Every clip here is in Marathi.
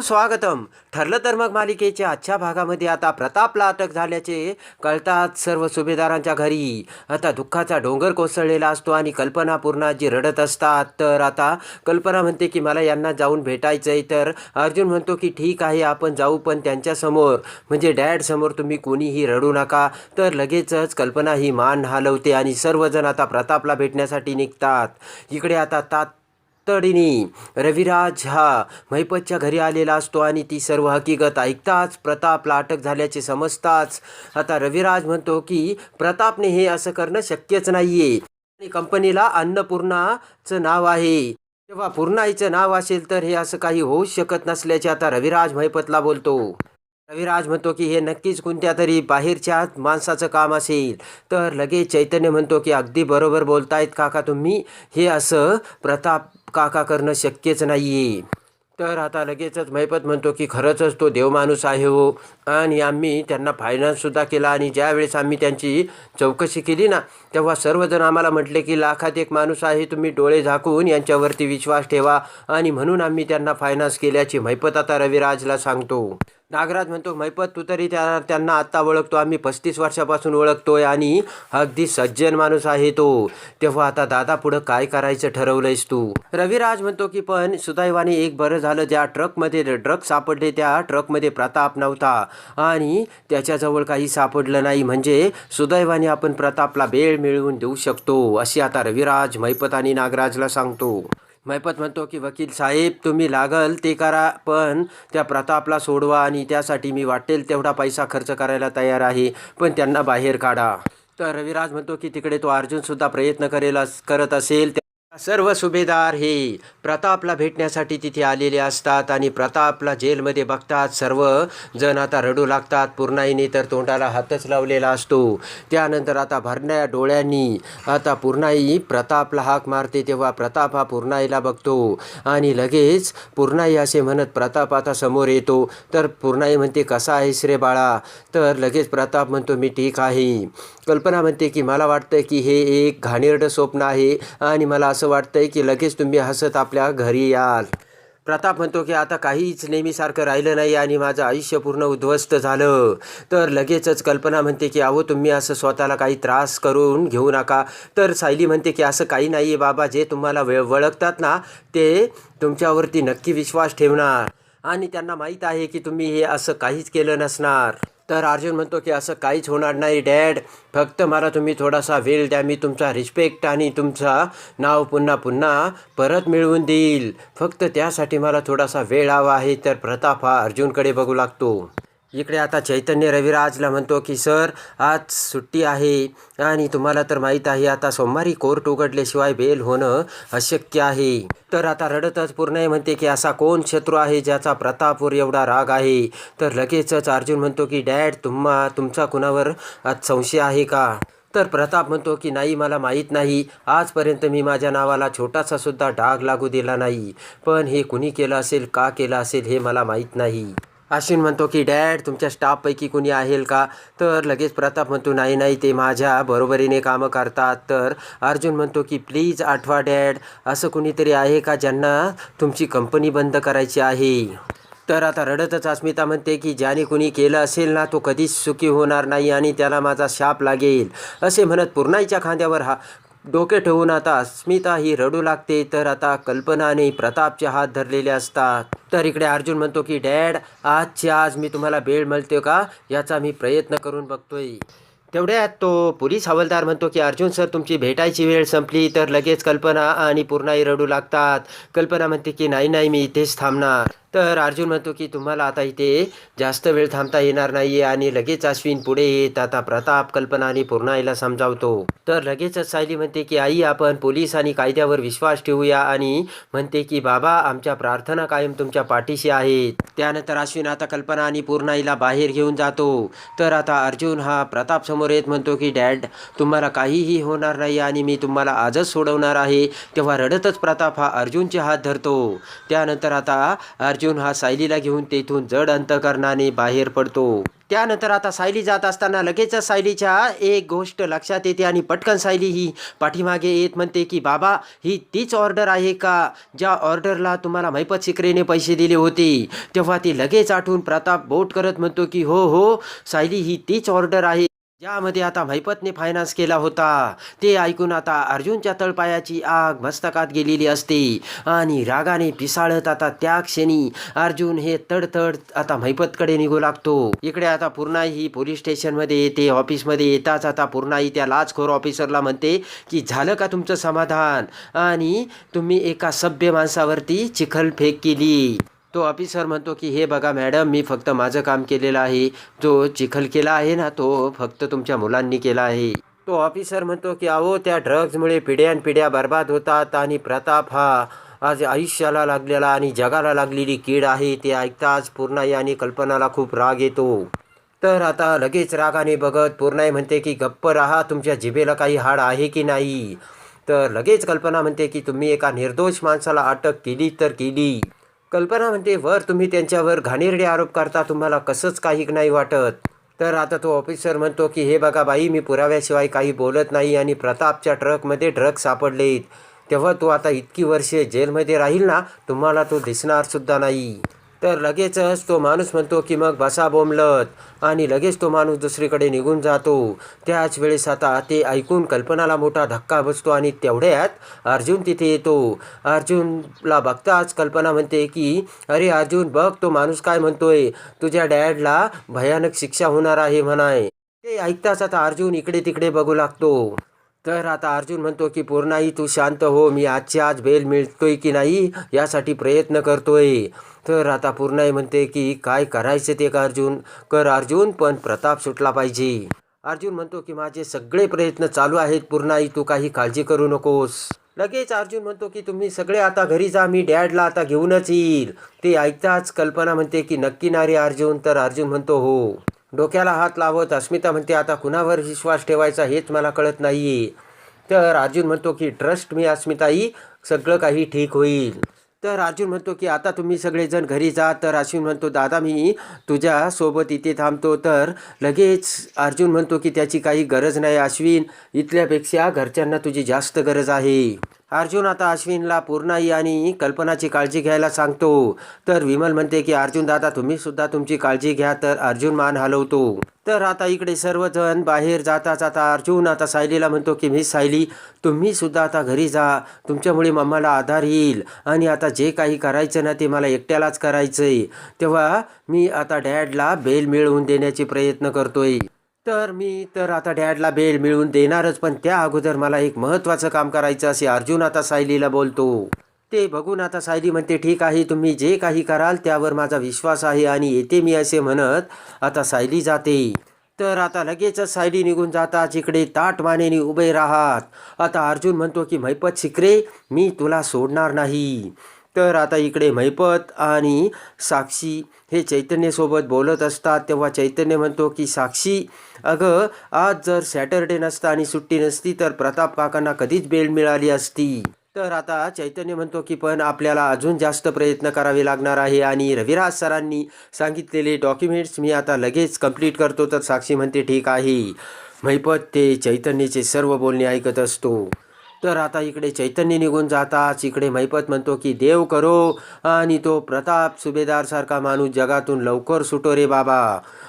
सुस्वागतम ठरलं तर मग मालिकेच्या आजच्या भागामध्ये आता प्रतापला अटक झाल्याचे कळतात सर्व सुभेदारांच्या घरी. आता दुःखाचा डोंगर कोसळलेला असतो आणि कल्पना पूर्णाजी रडत असतात. तर आता कल्पना म्हणते की मला यांना जाऊन भेटायचं आहे तर अर्जुन म्हणतो की ठीक आहे आपण जाऊ पण त्यांच्यासमोर म्हणजे डॅडसमोर तुम्ही कोणीही रडू नका. तर लगेचच कल्पना ही मान हलवते आणि सर्वजण आता प्रतापला भेटण्यासाठी निघतात. इकडे आता तात तडीनी. रविराज हा महिपतच्या घरी आलेला असतो आणि ती सर्व हकीकत ऐकताच प्रतापला अटक झाल्याचे समजताच आता रविराज म्हणतो की प्रतापने हे असं करणं शक्यच नाहीये. आणि कंपनीला अन्नपूर्णाचं नाव आहे. तेव्हा पूर्णाईचं नाव असेल तर हे असं काही होऊच शकत नसल्याचे आता रविराज महिपतला बोलतो. रविराज म्हणतो की हे नक्कीच कोणत्या तरी बाहेरच्या माणसाचं काम असेल. तर लगेच चैतन्य म्हणतो की अगदी बरोबर बोलतायत काका तुम्ही. हे असं प्रताप काका करणं शक्यच नाही आहे तर आता लगेचच महिपत म्हणतो की खरंचच तो देवमाणूस आहे हो. आणि आम्ही त्यांना फायनान्ससुद्धा केला आणि ज्यावेळेस आम्ही त्यांची चौकशी केली ना तेव्हा सर्वजण आम्हाला म्हटले की लाखात एक माणूस आहे तुम्ही डोळे झाकून यांच्यावरती विश्वास ठेवा. आणि म्हणून आम्ही त्यांना फायनान्स केल्याची महिपत आता रविराजला सांगतो. नागराज म्हणतो मैपत तू तरी त्या त्यांना आत्ता ओळखतो. आम्ही पस्तीस वर्षापासून ओळखतोय आणि अगदी सज्जन माणूस आहे तो. तेव्हा आता दादा पुढं काय करायचं ठरवलंयस तू? रविराज म्हणतो की पण सुदैवाने एक बरं झालं ज्या ट्रकमध्ये ड्रग सापडले त्या ट्रकमध्ये प्रताप नव्हता. आणि त्याच्याजवळ काही सापडलं नाही. म्हणजे सुदैवाने आपण प्रतापला बेळ मिळवून देऊ शकतो अशी आता रविराज मैपत आणि नागराजला सांगतो. मैपत म्हणतो की वकील साहेब तुम्ही लागल ते करा पण त्या प्रतापला सोडवा आणि त्यासाठी मी वाटेल तेवढा पैसा खर्च करायला तयार आहे पण त्यांना बाहेर काढा. तर रविराज म्हणतो की तिकडे तो अर्जुनसुद्धा प्रयत्न करेल करत असेल सर्व सुभेदार हे प्रतापला भेटण्यासाठी तिथे आलेले असतात आणि प्रतापला जेलमध्ये बघतात सर्व जण. आता रडू लागतात. पूर्णाईने तर तोंडाला हातच लावलेला असतो. त्यानंतर आता भरण्या डोळ्यांनी आता पूर्णाई प्रतापला हाक मारते तेव्हा प्रताप हा पूर्णाईला बघतो. आणि लगेच पूर्णाई असे म्हणत प्रताप आता समोर येतो. तर पूर्णाई म्हणते कसा आहेस रे बाळा? तर लगेच प्रताप म्हणतो मी ठीक आहे. कल्पना म्हणते की मला वाटतं की हे एक घाणेरडं स्वप्न आहे आणि मला असं वाटतंय की लगेच तुम्ही हसत आपल्या घरी याल. प्रताप म्हणतो की आता काहीच नेहमीसारखं राहिलं नाही आणि माझं आयुष्य पूर्ण उद्ध्वस्त झालं. तर लगेचच कल्पना म्हणते की अहो तुम्ही असं स्वतःला काही त्रास करून घेऊ नका. तर सायली म्हणते की असं काही नाही आहे बाबा जे तुम्हाला वे वळखतात ना ते तुमच्यावरती नक्की विश्वास ठेवणार. आणि त्यांना माहीत आहे की तुम्ही हे असं काहीच केलं नसणार. तर अर्जुन म्हणतो की असं काहीच होणार नाही डॅड. फक्त मला तुम्ही थोडासा वेळ द्या मी तुमचा रिस्पेक्ट आणि तुमचा नाव पुन्हा पुन्हा परत मिळवून देईल. फक्त त्यासाठी मला थोडासा वेळ हवा आहे तर प्रताप हा अर्जुनकडे बघू लागतो. इकडे आता चैतन्य रविराजला म्हणतो की सर आज सुट्टी आहे आणि तुम्हाला तर माहीत आहे आता सोमवारी कोर्ट उघडल्याशिवाय बेल होणं अशक्य आहे. तर आता रडतच पूर्ण म्हणते की असा कोण शत्रू आहे ज्याचा प्रतापवर एवढा राग आहे? तर लगेचच अर्जुन म्हणतो की डॅड तुम्हा तुमचा कुणावर आज संशय आहे का? तर प्रताप म्हणतो की नाही मला माहीत नाही. आजपर्यंत मी माझ्या नावाला छोटासा सुद्धा डाग लागू दिला नाही. पण हे कुणी केलं असेल का केलं असेल हे मला माहीत नाही. अश्विन म्हणतो की डॅड तुमच्या स्टाफपैकी कुणी आहे का? तर लगेच प्रताप म्हणतो नाही नाही ते माझ्या बरोबरीने कामं करतात. तर अर्जुन म्हणतो की प्लीज आठवा डॅड असं कुणीतरी आहे का ज्यांना तुमची कंपनी बंद करायची आहे? तर आता रडतच अस्मिता म्हणते की ज्याने कुणी केलं असेल ना तो कधीच सुखी होणार नाही आणि त्याला माझा शाप लागेल. असे म्हणत पूर्णाईच्या खांद्यावर हा डोके ठेवून आता अस्मिता ही रडू लागते तर आता कल्पनाने प्रतापचे हात धरलेले असतात. तर इकडे अर्जुन म्हणतो की डॅड आजची आज मी तुम्हाला बेळ मिळते का? याचा मी प्रयत्न करून बघतोय. तेवढ्यात तो पोलीस हवालदार म्हणतो की अर्जुन सर तुमची भेटायची वेळ संपली तर लगेच कल्पना आणि पूर्णाई रडू लागतात. कल्पना म्हणते की नाही नाही मी इथेच थांबणार. तर अर्जुन म्हणतो की तुम्हाला आता इथे जास्त वेळ थांबता येणार नाही आणि लगेच अश्विन पुढे येत. आता प्रताप कल्पना आणि पूर्णाईला समजावतो. तर लगेचच सायली म्हणते की आई आपण पोलीस आणि कायद्यावर विश्वास ठेवूया आणि म्हणते की बाबा आमच्या प्रार्थना कायम तुमच्या पाठीशी आहेत. त्यानंतर अश्विन आता कल्पना आणि पूर्णाईला बाहेर घेऊन जातो. तर आता अर्जुन हा प्रताप समोर येत म्हणतो की डॅड तुम्हाला काहीही होणार नाही आणि मी तुम्हाला आजच सोडवणार आहे. तेव्हा रडतच प्रताप हा अर्जुनचे हात धरतो. त्यानंतर आता अर्जुन हा सायलीला घेऊन तेथून जड अंतकरणाने बाहेर पडतो. त्यानंतर आता सायली जात असताना लगेचच सायलीच्या एक गोष्ट लक्षात येते आणि पटकन सायली ही पाठीमागे येत म्हणते की बाबा ही तीच ऑर्डर आहे का? ज्या ऑर्डरला तुम्हाला मैपत शिकरेने पैसे दिले होते. तेव्हा ती लगेच आठवून प्रताप बोट करत म्हणतो की हो हो सायली ही तीच ऑर्डर आहे. ज्यामध्ये आता भैपतने फायनान्स केला होता. ते ऐकून आता अर्जुनच्या तळपायाची आग मस्तकात गेलेली असते. आणि रागाने पिसाळत आता त्या क्षणी अर्जुन हे तडतड आता मैपतकडे निघू लागतो. इकडे आता पूर्णाई ही पोलीस स्टेशनमध्ये येते ऑफिसमध्ये येताच आता पूर्णाई त्या लाचखोर ऑफिसरला म्हणते की झालं का तुमचं समाधान? आणि तुम्ही एका सभ्य माणसावरती चिखलफेक केली. तो ऑफिसर म्हणतो की हे बघा मॅडम मी फक्त माझं काम केलेलं आहे. जो चिखल केला आहे ना तो फक्त तुमच्या मुलांनी केला आहे. तो ऑफिसर म्हणतो की अहो त्या ड्रग्जमुळे पिढ्यानपिढ्या बर्बाद होतात आणि प्रताप हा आज आयुष्याला लागलेला आणि जगाला लागलेली कीड आहे ते ऐकताच पूर्णाई आणि कल्पनाला खूप राग येतो. तर आता लगेच रागाने बघत पूर्णाई म्हणते की गप्प राहा तुमच्या जिभेला काही हाड आहे की नाही? तर लगेच कल्पना म्हणते की तुम्ही एका निर्दोष माणसाला अटक केली तर केली. कल्पना म्हणते वर तुम्ही त्यांच्यावर घाणेरडे आरोप करता तुम्हाला कसंच काही नाही वाटत. तर आता तो ऑफिसर म्हणतो की हे बघा बाई मी पुराव्याशिवाय काही बोलत नाही आणि प्रतापच्या ट्रकमध्ये ड्रग सापडलेत. तेव्हा तो आता इतकी वर्षे जेलमध्ये राहील ना तुम्हाला तो दिसणारसुद्धा नाही. तर लगेचच तो माणूस म्हणतो की मग बसा बोंबलत आणि लगेच तो माणूस दुसरीकडे निघून जातो. त्याच वेळेस आता ते ऐकून कल्पनाला मोठा धक्का बसतो आणि तेवढ्यात अर्जुन तिथे येतो. अर्जुनला बघताच कल्पना म्हणते की अरे अर्जुन बघ तो माणूस काय म्हणतोय. तुझ्या डॅडला भयानक शिक्षा होणार आहे म्हणाय. ते ऐकताच आता अर्जुन इकडे तिकडे बघू लागतो. तर आता अर्जुन म्हणतो की पूर्णाई तू शांत हो मी आजच्या आज बेल मिळतोय की नाही यासाठी प्रयत्न करतोय. तर आता पूर्णाई म्हणते की काय करायचं ते का अर्जुन? कर अर्जुन पण प्रताप सुटला पाहिजे. अर्जुन म्हणतो की माझे सगळे प्रयत्न चालू आहेत पूर्णाई तू काही काळजी करू नकोस. लगेच अर्जुन म्हणतो की तुम्ही सगळे आता घरी जा मी डॅडला आता घेऊनच येईल. ते ऐकताच कल्पना म्हणते की नक्की नारे अर्जुन. तर अर्जुन म्हणतो हो. डोक्याला हात लावत अस्मिता म्हणते आता कुणावर विश्वास ठेवायचा हेच मला कळत नाही तर अर्जुन म्हणतो की ट्रस्ट मी अस्मिताई सगळं काही ठीक होईल. तर अर्जुन म्हणतो की आता तुम्ही सगळेजण घरी जा. तर अश्विन म्हणतो दादा मी तुझ्यासोबत इथे थांबतो. तर लगेच अर्जुन म्हणतो की त्याची काही गरज नाही अश्विन. इथल्यापेक्षा घरच्यांना तुझी जास्त गरज आहे. अर्जुन आता अश्विनला पूर्णाई आणि कल्पनाची काळजी घ्यायला सांगतो. तर विमल म्हणते की अर्जुन दादा तुम्ही सुद्धा तुमची काळजी घ्या तर अर्जुन मान हलवतो. तर आता इकडे सर्वजण बाहेर जाता जाता अर्जुन आता सायलीला म्हणतो की मी सायली तुम्ही सुद्धा आता घरी जा. तुमच्यामुळे मम्माला आधार येईल आणि आता जे काही करायचं ना ते मला एकट्यालाच करायचंय. तेव्हा मी आता डॅडला बेल मिळवून देण्याचे प्रयत्न करतोय. तर मी तर आता डॅडला बेल मिळवून देणारच पण त्या अगोदर मला एक महत्त्वाचं काम करायचं असे अर्जुन आता सायलीला बोलतो. ते बघून आता सायली म्हणते ठीक आहे तुम्ही जे काही कराल त्यावर माझा विश्वास आहे आणि येते मी असे म्हणत आता सायली जाते. तर आता लगेचच सायली निघून जाताच इकडे ताट मानेने उभे राहात. आता अर्जुन म्हणतो की मैपत शिकरे मी तुला सोडणार नाही. तर आता इकडे मैपत आणि साक्षी हे चैतन्यसोबत बोलत असतात. तेव्हा चैतन्य म्हणतो की साक्षी अगं आज जर सॅटरडे नसता आणि सुट्टी नसती तर प्रताप काकांना कधीच बेल मिळाली असती. तर आता चैतन्य म्हणतो की पण आपल्याला अजून जास्त प्रयत्न करावे लागणार आहे. आणि रविराज सरांनी सांगितलेले डॉक्युमेंट्स मी आता लगेच कंप्लीट करतो. तर साक्षी म्हणते ठीक आहे. मैपत ते चैतन्याचे सर्व बोलणे ऐकत असतो. तर आता इकडे चैतन्य निघून जाताच इकडे मैपत म्हणतो की देव करो. आणि तो प्रताप सुभेदारसारखा माणूस जगातून लवकर सुटो रे बाबा.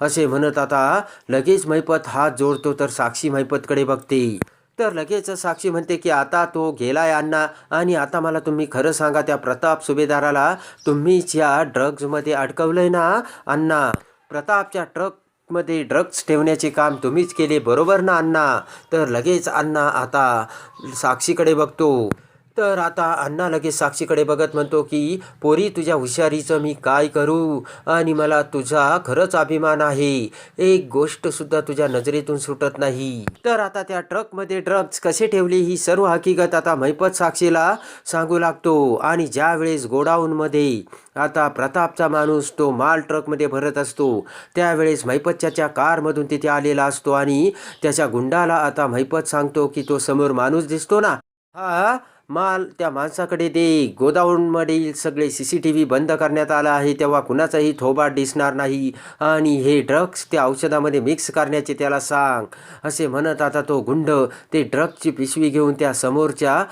असे म्हणत आता लगेच मैपत हात जोडतो तर साक्षी मैपतकडे बघते. तर लगेच साक्षी म्हणते की आता तो गेलाय अण्णा. आणि आता मला तुम्ही खरं सांगा त्या प्रताप सुभेदाराला तुम्हीच या ड्रग्जमध्ये अडकवलंय ना अण्णा? प्रतापच्या ट्रक मध्ये ड्रग्ज ठेवण्याचे काम तुम्हीच केले बरोबर ना अण्णा? तर लगेच अण्णा आता साक्षीकडे बघतो. तर आता अण्णा लगेच साक्षीकडे बघत म्हणतो की पोरी तुझ्या हुशारीचं मी काय करू? आणि मला तुझा खरंच अभिमान आहे. एक गोष्ट सुद्धा तुझ्या नजरेतून सुटत नाही. तर आता त्या ट्रकमध्ये ड्रग्ज कसे ठेवले ही सर्व हकीकत आता मैपत साक्षीला सांगू लागतो. आणि ज्यावेळेस गोडाऊनमध्ये आता प्रतापचा माणूस तो माल ट्रकमध्ये भरत असतो त्यावेळेस मैपतच्या कारमधून तिथे आलेला असतो. आणि त्याच्या गुंडाला आता मैपत सांगतो की तो समोर माणूस दिसतो ना? हा? माल त्या माणसाकडे दे. गोदाऊनमधील सगळे सी सी टी व्ही बंद करण्यात आला आहे. तेव्हा कुणाचाही थोबा दिसणार नाही. आणि हे ड्रग्स त्या औषधामध्ये मिक्स करण्याचे त्याला सांग. असे म्हणत आता तो गुंड ते ड्रग्सची पिशवी घेऊन त्या समोरच्या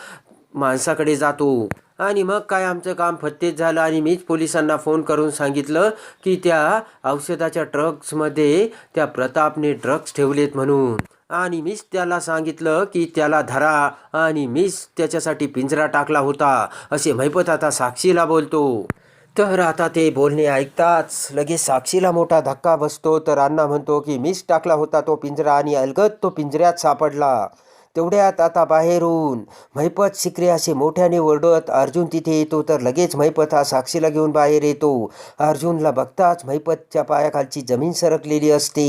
माणसाकडे जातो. आणि मग काय आमचं काम? फत्तेच झालं. आणि मीच पोलिसांना फोन करून सांगितलं की त्या औषधाच्या ड्रग्समध्ये त्या प्रतापने ड्रग्स ठेवलेत म्हणून. आणि मीच त्याला सांगितलं की त्याला धरा आणि मीच त्याच्यासाठी पिंजरा टाकला होता. असे महिपत आता साक्षीला बोलतो. तर आता ते बोलणे ऐकताच लगेच साक्षीला मोठा धक्का बसतो. तर अण्णा म्हणतो की मीच टाकला होता तो पिंजरा आणि अलगद तो पिंजऱ्यात सापडला. तेवढ्यात आता बाहेरून महिपत शिकरे असे मोठ्याने ओरडत अर्जुन तिथे येतो तर लगेच महिपत हा साक्षीला घेऊन बाहेर येतो. अर्जुनला बघताच महिपतच्या पायाखालची जमीन सरकलेली असते.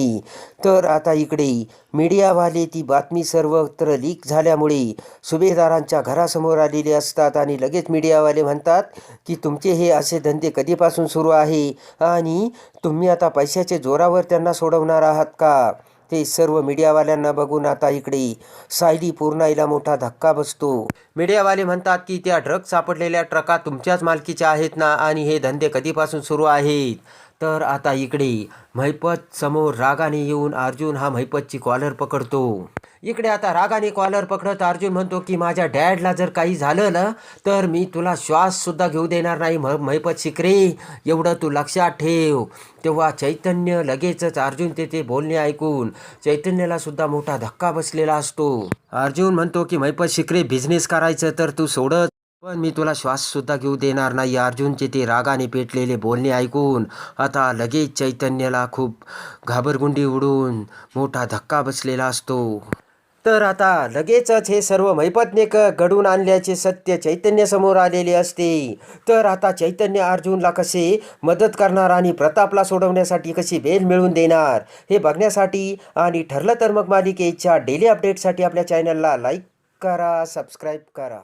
तर आता इकडे मीडियावाले ती बातमी सर्वत्र लीक झाल्यामुळे सुभेदारांच्या घरासमोर आलेले असतात आणि लगेच मीडियावाले म्हणतात की तुमचे हे असे धंदे कधीपासून सुरू आहे आणि तुम्ही आता पैशाच्या जोरावर त्यांना सोडवणार आहात का? ते सर्व मीडियावाल्यांना बघून आता इकडे सायली पूर्णाईला मोठा धक्का बसतो. मीडियावाले म्हणतात की त्या ड्रग्ज सापडलेल्या ट्रका तुमच्याच मालकीच्या आहेत ना? आणि हे धंदे कधीपासून सुरू आहेत? तर आता इकडे महिपत समोर रागाने येऊन अर्जुन हा महिपतची कॉलर पकडतो. इकडे आता रागाने कॉलर पकडत अर्जुन म्हणतो की माझ्या डॅडला जर काही झालं ना तर मी तुला श्वाससुद्धा घेऊ देणार नाही म महिपत शिकरे. एवढं तू लक्षात ठेव. तेव्हा चैतन्य लगेचच अर्जुन तेथे बोलणे ऐकून चैतन्याला सुद्धा मोठा धक्का बसलेला असतो. अर्जुन म्हणतो की महिपत शिकरे बिझनेस करायचं तर तू सोडत. पण मी तुला श्वाससुद्धा घेऊ देणार नाही. अर्जुनचे ते रागाने पेटलेले बोलणे ऐकून आता लगेच चैतन्याला खूप घाबरगुंडी उडून मोठा धक्का बसलेला असतो. तर आता लगेचच हे सर्व मैपत्नेक घडून आणल्याचे सत्य चैतन्यासमोर आलेले असते. तर आता चैतन्य अर्जुनला कसे मदत करणार आणि प्रतापला सोडवण्यासाठी कशी बेल मिळवून देणार हे बघण्यासाठी आणि ठरलं तर मग मालिकेच्या डेली अपडेटसाठी आपल्या चॅनलला लाईक करा सबस्क्राईब करा.